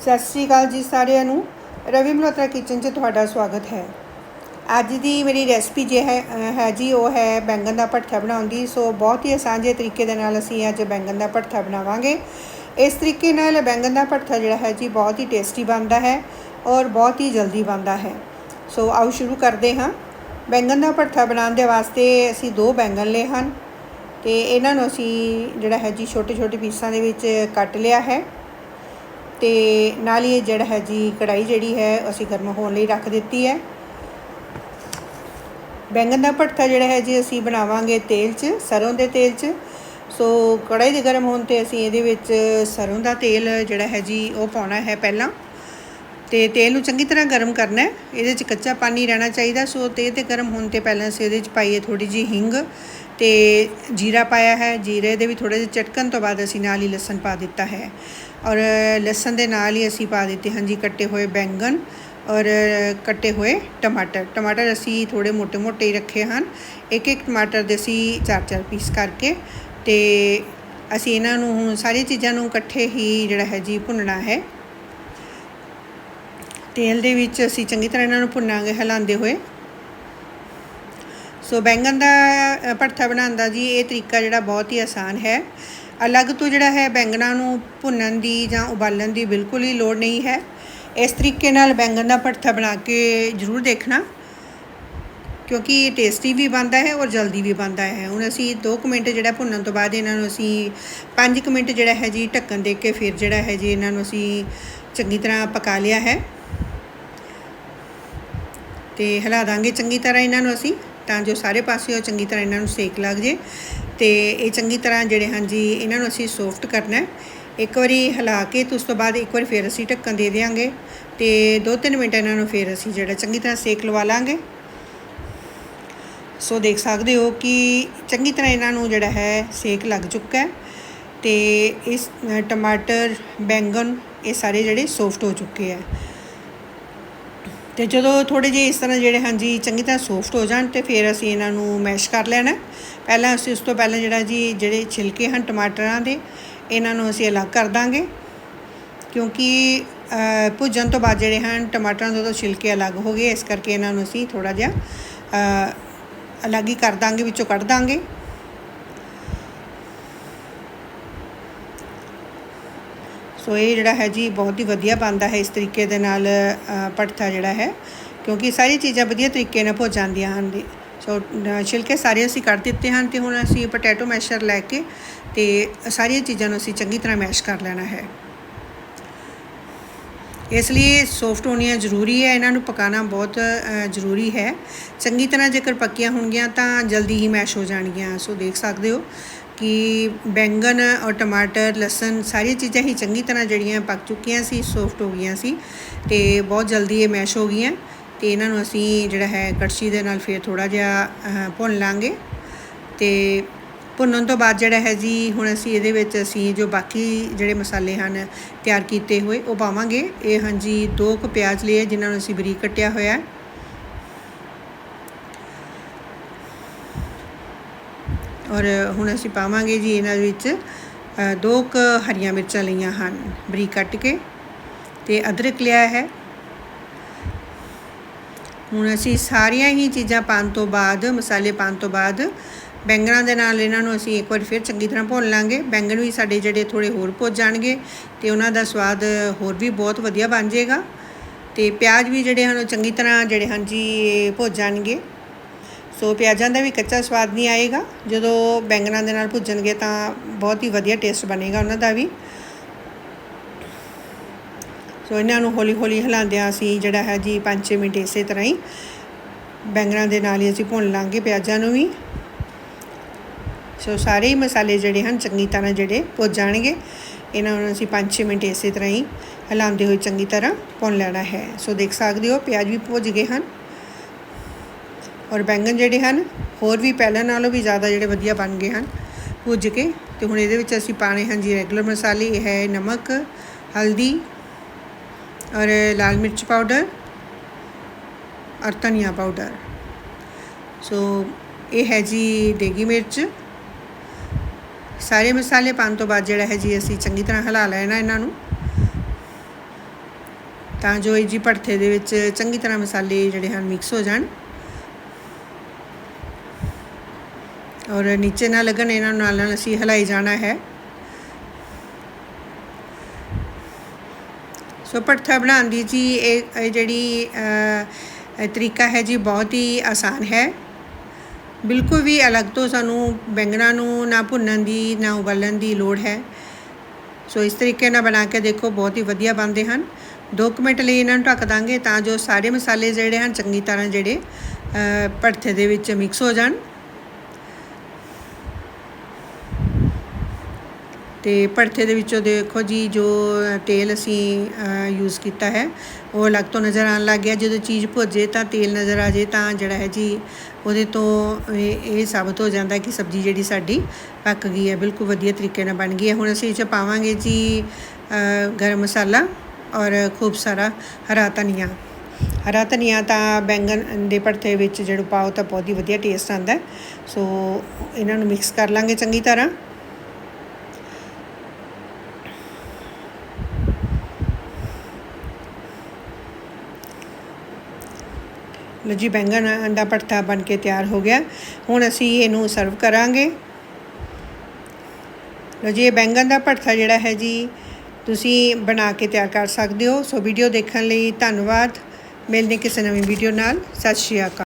ਸਤਿ ਸ਼੍ਰੀ ਅਕਾਲ ਜੀ ਸਾਰਿਆਂ ਨੂੰ। ਰਵੀ ਮਲਹੋਤਰਾ ਕਿਚਨ 'ਚ ਤੁਹਾਡਾ ਸਵਾਗਤ ਹੈ। ਅੱਜ ਦੀ ਮੇਰੀ ਰੈਸਪੀ ਜੇ ਹੈ ਹੈ ਜੀ, ਉਹ ਹੈ ਬੈਂਗਣ ਦਾ ਭੜਥਾ ਬਣਾਉਣ ਦੀ। ਸੋ ਬਹੁਤ ਹੀ ਆਸਾਨ ਜਿਹੇ ਤਰੀਕੇ ਦੇ ਨਾਲ ਅਸੀਂ ਅੱਜ ਬੈਂਗਣ ਦਾ ਭੜਥਾ ਬਣਾਵਾਂਗੇ। ਇਸ ਤਰੀਕੇ ਨਾਲ ਬੈਂਗਣ ਦਾ ਭੜਥਾ ਜਿਹੜਾ ਹੈ ਜੀ, ਬਹੁਤ ਹੀ ਟੇਸਟੀ ਬਣਦਾ ਹੈ ਔਰ ਬਹੁਤ ਹੀ ਜਲਦੀ ਬਣਦਾ ਹੈ। ਸੋ ਆਓ ਸ਼ੁਰੂ ਕਰਦੇ ਹਾਂ। ਬੈਂਗਣ ਦਾ ਭੜਥਾ ਬਣਾਉਣ ਦੇ ਵਾਸਤੇ ਅਸੀਂ ਦੋ ਬੈਂਗਣ ਲਏ ਹਨ ਤੇ ਇਹਨਾਂ ਨੂੰ ਅਸੀਂ ਜਿਹੜਾ ਹੈ ਜੀ ਛੋਟੇ ਛੋਟੇ ਪੀਸਾਂ ਦੇ ਵਿੱਚ ਕੱਟ ਲਿਆ ਹੈ। ਤੇ ਨਾਲ ਹੀ ਇਹ ਜਿਹੜਾ ਹੈ ਜੀ ਕੜਾਈ ਜਿਹੜੀ ਹੈ, ਅਸੀਂ ਗਰਮ ਹੋਣ ਲਈ ਰੱਖ ਦਿੱਤੀ ਹੈ। ਬੈਂਗਣ ਦਾ ਭੜਥਾ ਜਿਹੜਾ ਹੈ ਜੀ, ਅਸੀਂ ਬਣਾਵਾਂਗੇ ਤੇਲ 'ਚ, ਸਰੋਂ ਦੇ ਤੇਲ 'ਚ। ਸੋ ਕੜਾਈ ਦੇ ਗਰਮ ਹੋਣ ਤੇ ਅਸੀਂ ਇਹਦੇ ਵਿੱਚ ਸਰੋਂ ਦਾ ਤੇਲ ਜਿਹੜਾ ਹੈ ਜੀ, ਉਹ ਪਾਉਣਾ ਹੈ ਪਹਿਲਾਂ। ਤੇ ਤੇਲ ਨੂੰ ਚੰਗੀ ਤਰ੍ਹਾਂ ਗਰਮ ਕਰਨਾ ਹੈ। ਇਹਦੇ 'ਚ ਕੱਚਾ ਪਾਣੀ ਰਹਿਣਾ ਚਾਹੀਦਾ। ਸੋ ਤੇਲ ਤੇ ਗਰਮ ਹੋਣ ਤੇ ਪਹਿਲਾਂ ਅਸੀਂ ਇਹਦੇ 'ਚ ਪਾਈਏ ਥੋੜੀ ਜੀ ਹਿੰਗ ਤੇ ਜੀਰਾ ਪਾਇਆ ਹੈ। ਜੀਰੇ ਦੇ ਵੀ ਥੋੜੇ ਜਿਹੇ ਚਟਕਣ ਤੋਂ ਬਾਅਦ ਅਸੀਂ ਨਾਲ ਹੀ ਲਸਣ ਪਾ ਦਿੱਤਾ ਹੈ। ਔਰ ਲਸਣ ਦੇ ਨਾਲ ਹੀ ਅਸੀਂ ਪਾ ਦਿੱਤੇ ਹਨ ਜੀ ਕੱਟੇ ਹੋਏ ਬੈਂਗਣ ਔਰ ਕੱਟੇ ਹੋਏ ਟਮਾਟਰ। ਟਮਾਟਰ ਅਸੀਂ ਥੋੜੇ ਮੋٹے-ਮੋٹے ਹੀ ਰੱਖੇ ਹਨ। ਇੱਕ ਇੱਕ ਟਮਾਟਰ ਦੇ ਅਸੀਂ ਚਾਰ-ਚਾਰ ਪੀਸ ਕਰਕੇ ਤੇ ਅਸੀਂ ਇਹਨਾਂ ਨੂੰ ਹੁਣ ਸਾਰੀ ਚੀਜ਼ਾਂ ਨੂੰ ਇਕੱਠੇ ਹੀ ਜਿਹੜਾ ਹੈ ਜੀ ਭੁੰਨਣਾ ਹੈ। ਤੇਲ ਦੇ ਵਿੱਚ ਅਸੀਂ ਚੰਗੀ ਤਰ੍ਹਾਂ ਇਹਨਾਂ ਨੂੰ ਭੁੰਨਾਂਗੇ ਹਿਲਾਉਂਦੇ ਹੋਏ। ਸੋ ਬੈਂਗਣ ਦਾ ਭਰਥਾ ਬਣਾਉਣ ਦਾ ਜੀ ਇਹ ਤਰੀਕਾ ਜਿਹੜਾ ਬਹੁਤ ਹੀ ਆਸਾਨ ਹੈ। ਅਲੱਗ ਤੋਂ ਜਿਹੜਾ ਹੈ ਬੈਂਗਣਾ ਨੂੰ ਭੁੰਨਣ ਦੀ ਜਾਂ ਉਬਾਲਣ ਦੀ ਬਿਲਕੁਲ ਹੀ ਲੋੜ ਨਹੀਂ ਹੈ। ਇਸ ਤਰੀਕੇ ਨਾਲ ਬੈਂਗਣ ਦਾ ਭੜਥਾ ਬਣਾ ਕੇ ਜ਼ਰੂਰ ਦੇਖਣਾ, ਕਿਉਂਕਿ ਇਹ ਟੇਸਟੀ ਵੀ ਬਣਦਾ ਹੈ ਔਰ ਜਲਦੀ ਵੀ ਬਣਦਾ ਹੈ। ਹੁਣ ਅਸੀਂ 2 ਮਿੰਟ ਜਿਹੜਾ ਭੁੰਨਣ ਤੋਂ ਬਾਅਦ ਇਹਨਾਂ ਨੂੰ ਅਸੀਂ 5 ਮਿੰਟ ਜਿਹੜਾ ਹੈ ਜੀ ਢੱਕਣ ਦੇ ਕੇ ਫਿਰ ਜਿਹੜਾ ਹੈ ਜੀ ਇਹਨਾਂ ਨੂੰ ਅਸੀਂ ਚੰਗੀ ਤਰ੍ਹਾਂ ਪਕਾ ਲਿਆ ਹੈ। ਤੇ ਹਿਲਾ ਦਾਂਗੇ ਚੰਗੀ ਤਰ੍ਹਾਂ ਇਹਨਾਂ ਨੂੰ ਅਸੀਂ, ਤਾਂ ਜੋ ਸਾਰੇ ਪਾਸਿਓਂ ਚੰਗੀ ਤਰ੍ਹਾਂ ਇਹਨਾਂ ਨੂੰ ਸੇਕ ਲੱਗ ਜੇ। ਤੇ ਇਹ ਚੰਗੀ ਤਰ੍ਹਾਂ ਜਿਹੜੇ ਹਾਂ ਜੀ ਇਹਨਾਂ ਨੂੰ ਅਸੀਂ ਸੌਫਟ ਕਰਨਾ ਇੱਕ ਵਾਰੀ ਹਿਲਾ ਕੇ ਤੇ ਉਸ ਤੋਂ ਬਾਅਦ ਇੱਕ ਵਾਰ ਫਿਰ ਅਸੀਂ ਢੱਕਣ ਦੇ ਦੇਵਾਂਗੇ ਤੇ 2-3 ਮਿੰਟ ਇਹਨਾਂ ਨੂੰ ਫਿਰ ਅਸੀਂ ਜਿਹੜਾ ਚੰਗੀ ਤਰ੍ਹਾਂ ਸੇਕ ਲਵਾ ਲਾਂਗੇ। ਸੋ ਦੇਖ ਸਕਦੇ ਹੋ ਕਿ ਚੰਗੀ ਤਰ੍ਹਾਂ ਇਹਨਾਂ ਨੂੰ ਜਿਹੜਾ ਹੈ ਸੇਕ ਲੱਗ ਚੁੱਕਾ ਹੈ ਤੇ ਇਸ ਟਮਾਟਰ, ਬੈਂਗਣ ਇਹ ਸਾਰੇ ਜਿਹੜੇ ਸੌਫਟ ਹੋ ਚੁੱਕੇ ਆ ਤੇ ਜਦੋਂ ਥੋੜੇ ਜਿਹੇ ਇਸ ਤਰ੍ਹਾਂ ਜਿਹੜੇ ਹਾਂ ਜੀ ਚੰਗੀ ਤਰ੍ਹਾਂ ਸੌਫਟ ਹੋ ਜਾਣ ਤੇ ਫਿਰ ਅਸੀਂ ਇਹਨਾਂ ਨੂੰ ਮੈਸ਼ ਕਰ ਲੈਣਾ। ਪਹਿਲਾਂ ਅਸੀਂ ਉਸ ਤੋਂ ਪਹਿਲਾਂ ਜਿਹੜਾ ਜੀ, ਜਿਹੜੇ ਛਿਲਕੇ ਹਨ ਟਮਾਟਰਾਂ ਦੇ, ਇਹਨਾਂ ਨੂੰ ਅਸੀਂ ਅਲੱਗ ਕਰ ਦਾਂਗੇ। ਕਿਉਂਕਿ ਭੁੱਜਣ ਤੋਂ ਬਾਅਦ ਜਿਹੜੇ ਹਨ ਟਮਾਟਰਾਂ ਦੇ ਤੋਂ ਛਿਲਕੇ ਅਲੱਗ ਹੋ ਗਏ, ਇਸ ਕਰਕੇ ਇਹਨਾਂ ਨੂੰ ਅਸੀਂ ਥੋੜਾ ਜਿਹਾ ਅਲੱਗ ਹੀ ਕਰ ਦਾਂਗੇ, ਵਿੱਚੋਂ ਕੱਢ ਦਾਂਗੇ। ਸੋ ਇਹ ਜਿਹੜਾ ਹੈ ਜੀ ਬਹੁਤ ਹੀ ਵਧੀਆ ਬਣਦਾ ਹੈ ਇਸ ਤਰੀਕੇ ਦੇ ਨਾਲ ਅ, ਜਿਹੜਾ ਹੈ ਕਿਉਂਕਿ ਸਾਰੀ ਚੀਜ਼ਾਂ ਵਧੀਆ ਤਰੀਕੇ ਨਾਲ ਭੁੱਜ ਜਾਂਦੀਆਂ ਹਨ ਦੀ ਸੋ ਛਿਲਕੇ ਸਾਰੇ ਅਸੀਂ ਕੱਢ ਦਿੱਤੇ ਹਨ ਤੇ ਹੁਣ ਅਸੀਂ ਪੋਟੈਟੋ ਮੈਸ਼ਰ ਲੈ ਕੇ ਤੇ ਸਾਰੀਆਂ ਚੀਜ਼ਾਂ ਨੂੰ ਅਸੀਂ ਚੰਗੀ ਤਰ੍ਹਾਂ ਮੈਸ਼ ਕਰ ਲੈਣਾ ਹੈ। ਇਸ ਲਈ ਸੌਫਟ ਹੋਣੀਆਂ ਜ਼ਰੂਰੀ ਹੈ ਇਹਨਾਂ ਨੂੰ ਪਕਾਉਣਾ ਬਹੁਤ ਜ਼ਰੂਰੀ ਹੈ। ਚੰਗੀ ਤਰ੍ਹਾਂ ਜੇਕਰ ਪੱਕੀਆਂ ਹੋਣਗੀਆਂ ਤਾਂ ਜਲਦੀ ਹੀ ਮੈਸ਼ ਹੋ ਜਾਣਗੀਆਂ ਸੋ ਦੇਖ ਸਕਦੇ ਹੋ। ਕਿ ਬੈਂਗਣ ਔਰ ਟਮਾਟਰ, ਲਸਣ ਸਾਰੀਆਂ ਚੀਜ਼ਾਂ ਹੀ ਚੰਗੀ ਤਰ੍ਹਾਂ ਜਿਹੜੀਆਂ ਪੱਕ ਚੁੱਕੀਆਂ ਸੀ ਸੌਫਟ ਹੋ ਗਈਆਂ ਸੀ ਤੇ ਬਹੁਤ ਜਲਦੀ ਇਹ ਮੈਸ਼ ਹੋ ਗਈਆਂ ਤੇ ਇਹਨਾਂ ਨੂੰ ਅਸੀਂ ਜਿਹੜਾ ਹੈ ਕੜਛੀ ਦੇ ਨਾਲ ਫਿਰ ਥੋੜਾ ਜਿਹਾ ਭੁੰਨ ਲਾਂਗੇ ਤੇ ਭੁੰਨਣ ਤੋਂ ਬਾਅਦ ਜਿਹੜਾ ਹੈ ਜੀ ਹੁਣ ਅਸੀਂ ਇਹਦੇ ਵਿੱਚ ਅਸੀਂ ਜੋ ਬਾਕੀ ਜਿਹੜੇ ਮਸਾਲੇ ਹਨ ਤਿਆਰ ਕੀਤੇ ਹੋਏ ਉਹ ਪਾਵਾਂਗੇ। ਇਹ ਹਾਂਜੀ ਦੋ ਕੁ ਪਿਆਜ਼ ਲਏ ਜਿਨ੍ਹਾਂ ਨੂੰ ਅਸੀਂ ਬਰੀਕ ਕੱਟਿਆ ਹੋਇਆ ਹੈ। ਔਰ ਹੁਣ ਅਸੀਂ ਪਾਵਾਂਗੇ ਜੀ ਇਹਨਾਂ ਵਿੱਚ ਦੋ ਕੁ ਹਰੀਆਂ ਮਿਰਚਾਂ ਲਈਆਂ ਹਨ, ਬਰੀਕ ਕੱਟ ਕੇ ਤੇ ਅਦਰਕ ਲਿਆ ਹੈ। ਹੁਣ ਅਸੀਂ ਸਾਰੀਆਂ ਹੀ ਚੀਜ਼ਾਂ ਪਾਉਣ ਤੋਂ ਬਾਅਦ, ਮਸਾਲੇ ਪਾਉਣ ਤੋਂ ਬਾਅਦ ਬੈਂਗਣਾਂ ਦੇ ਨਾਲ ਇਹਨਾਂ ਨੂੰ ਅਸੀਂ ਇੱਕ ਵਾਰ ਫਿਰ ਚੰਗੀ ਤਰ੍ਹਾਂ ਭੁੰਨ ਲਾਂਗੇ। ਬੈਂਗਣ ਵੀ ਸਾਡੇ ਜਿਹੜੇ ਥੋੜੇ ਹੋਰ ਭੁੱਜ ਜਾਣਗੇ ਤੇ ਉਹਨਾਂ ਦਾ ਸਵਾਦ ਹੋਰ ਵੀ ਬਹੁਤ ਵਧੀਆ ਬਣ ਜਾਏਗਾ। ਤੇ ਪਿਆਜ਼ ਵੀ ਜਿਹੜੇ ਹਨ ਉਹ ਚੰਗੀ ਤਰ੍ਹਾਂ ਜਿਹੜੇ ਹਨ ਜੀ ਭੁੱਜ ਜਾਣਗੇ। ਸੋ ਪਿਆਜ਼ਾਂ ਦਾ ਵੀ ਕੱਚਾ ਸਵਾਦ ਨਹੀਂ ਆਏਗਾ। ਜਦੋਂ ਬੈਂਗਣਾਂ ਦੇ ਨਾਲ ਭੁੱਜਣਗੇ ਤਾਂ ਬਹੁਤ ਹੀ ਵਧੀਆ ਟੇਸਟ ਬਣੇਗਾ ਉਹਨਾਂ ਦਾ ਵੀ। ਸੋ ਇਹਨਾਂ ਨੂੰ ਹੌਲੀ ਹੌਲੀ ਹਿਲਾਉਂਦਿਆਂ ਅਸੀਂ ਜਿਹੜਾ ਹੈ ਜੀ 5-6 ਮਿੰਟ ਇਸੇ ਤਰ੍ਹਾਂ ਹੀ ਬੈਂਗਣਾਂ ਦੇ ਨਾਲ ਹੀ ਅਸੀਂ ਭੁੰਨ ਲਾਂਗੇ ਪਿਆਜ਼ਾਂ ਨੂੰ ਵੀ। ਸੋ ਸਾਰੇ ਹੀ ਮਸਾਲੇ ਜਿਹੜੇ ਹਨ ਚੰਗੀ ਤਰ੍ਹਾਂ ਜਿਹੜੇ ਭੁੱਜ ਜਾਣਗੇ। ਇਹਨਾਂ ਨੂੰ ਅਸੀਂ 5-6 ਮਿੰਟ ਇਸੇ ਤਰ੍ਹਾਂ ਹੀ ਹਿਲਾਉਂਦੇ ਹੋਏ ਚੰਗੀ ਤਰ੍ਹਾਂ ਭੁੰਨ ਲੈਣਾ ਹੈ। ਸੋ ਦੇਖ ਸਕਦੇ ਹੋ ਪਿਆਜ਼ ਵੀ ਭੁੱਜ ਗਏ ਹਨ। ਔਰ ਬੈਂਗਣ ਜਿਹੜੇ ਹਨ, ਹੋਰ ਵੀ ਪਹਿਲਾਂ ਨਾਲੋਂ ਵੀ ਜ਼ਿਆਦਾ ਜਿਹੜੇ ਵਧੀਆ ਬਣ ਗਏ ਹਨ, ਭੁੱਜ ਕੇ। ਤੇ ਹੁਣ ਇਹਦੇ ਵਿੱਚ ਅਸੀਂ ਪਾਣੇ ਹਨ ਜੀ ਰੈਗੂਲਰ ਮਸਾਲੇ, ਇਹ ਹੈ ਨਮਕ, ਹਲਦੀ ਔਰ ਲਾਲ ਮਿਰਚ ਪਾਊਡਰ ਔਰ ਧਨੀਆ ਪਾਊਡਰ ਸੋ ਇਹ ਹੈ ਜੀ ਦੇਗੀ ਮਿਰਚ। ਸਾਰੇ ਮਸਾਲੇ ਪਾਉਣ ਤੋਂ ਬਾਅਦ ਜਿਹੜਾ ਹੈ ਜੀ ਅਸੀਂ ਚੰਗੀ ਤਰ੍ਹਾਂ ਹਿਲਾ ਲੈਣਾ ਇਹਨਾਂ ਨੂੰ। ਤਾਂ ਜੋ ਇਹ ਜੀ ਭੜਥੇ ਦੇ ਵਿੱਚ ਚੰਗੀ ਤਰ੍ਹਾਂ ਮਸਾਲੇ ਜਿਹੜੇ ਹਨ ਮਿਕਸ ਹੋ ਜਾਣ। ਔਰ ਨੀਚੇ ਨਾ ਲੱਗਣ ਇਹਨਾਂ ਨੂੰ ਨਾਲ ਨਾਲ ਅਸੀਂ ਹਿਲਾਈ ਜਾਣਾ ਹੈ। ਸੋ ਭੜਥਾ ਬਣਾਉਣ ਦੀ ਜੀ ਇਹ ਇਹ ਜਿਹੜੀ ਤਰੀਕਾ ਹੈ ਜੀ ਬਹੁਤ ਹੀ ਆਸਾਨ ਹੈ। ਬਿਲਕੁਲ ਵੀ ਅਲੱਗ ਤੋਂ ਸਾਨੂੰ ਬੈਂਗਣਾ ਨੂੰ ਨਾ ਭੁੰਨਣ ਦੀ ਨਾ ਉਬਾਲਣ ਦੀ ਲੋੜ ਹੈ। ਸੋ ਇਸ ਤਰੀਕੇ ਨਾਲ ਬਣਾ ਕੇ ਦੇਖੋ ਬਹੁਤ ਹੀ ਵਧੀਆ ਬਣਦੇ ਹਨ। 2 ਮਿੰਟ ਲਈ ਇਹਨਾਂ ਨੂੰ ਢੱਕ ਦਾਂਗੇ ਤਾਂ ਜੋ ਸਾਰੇ ਮਸਾਲੇ ਜਿਹੜੇ ਹਨ ਚੰਗੀ ਤਰ੍ਹਾਂ ਜਿਹੜੇ ਅ, ਭੜਥੇ ਦੇ ਵਿੱਚ ਮਿਕਸ ਹੋ ਜਾਣ। ਤੇ ਭੜਥੇ ਦੇ ਵਿੱਚੋਂ ਦੇਖੋ ਜੀ ਜੋ ਤੇਲ ਅਸੀਂ ਯੂਜ਼ ਕੀਤਾ ਹੈ, ਉਹ ਅਲੱਗ ਤੋਂ ਨਜ਼ਰ ਆਉਣ ਲੱਗ ਗਿਆ। ਜਦੋਂ ਚੀਜ਼ ਭੁੱਜੇ ਤਾਂ ਤੇਲ ਨਜ਼ਰ ਆ ਜੇ ਤਾਂ ਜਿਹੜਾ ਹੈ ਜੀ, ਉਹਦੇ ਤੋਂ ਇਹ ਇਹ ਸਾਬਤ ਹੋ ਜਾਂਦਾ ਕਿ ਸਬਜ਼ੀ ਜਿਹੜੀ ਸਾਡੀ ਪੱਕ ਗਈ ਹੈ। ਬਿਲਕੁਲ ਵਧੀਆ ਤਰੀਕੇ ਨਾਲ ਬਣ ਗਈ ਹੈ। ਹੁਣ ਅਸੀਂ ਇਹ 'ਚ ਪਾਵਾਂਗੇ ਜੀ ਗਰਮ ਮਸਾਲਾ ਔਰ ਖੂਬ ਸਾਰਾ ਹਰਾ ਧਨੀਆ। ਹਰਾ ਧਨੀਆ ਤਾਂ ਬੈਂਗਨ ਦੇ ਭੜਥੇ ਵਿੱਚ ਜਿਹੜਾ ਪਾਓ ਤਾਂ ਬਹੁਤ ਹੀ ਵਧੀਆ ਟੇਸਟ ਆਉਂਦਾ ਸੋ, ਇਹਨਾਂ ਨੂੰ ਮਿਕਸ ਕਰ ਲਾਂਗੇ ਚੰਗੀ ਤਰ੍ਹਾਂ। ਲਓ ਜੀ, ਬੈਂਗਣ ਦਾ ਭੜਥਾ ਬਣ ਕੇ ਤਿਆਰ ਹੋ ਗਿਆ। ਹੁਣ ਅਸੀਂ ਇਹਨੂੰ ਸਰਵ ਕਰਾਂਗੇ। ਲਓ ਜੀ, ਇਹ ਬੈਂਗਣ ਦਾ ਭੜਥਾ ਜਿਹੜਾ ਹੈ ਜੀ, ਤੁਸੀਂ ਬਣਾ ਕੇ ਤਿਆਰ ਕਰ ਸਕਦੇ ਹੋ। ਸੋ ਵੀਡੀਓ ਦੇਖਣ ਲਈ ਧੰਨਵਾਦ। ਮਿਲਦੇ ਕਿਸੇ ਨਵੀਂ ਵੀਡੀਓ ਨਾਲ। ਸਤਿ ਸ਼੍ਰੀ ਅਕਾਲ।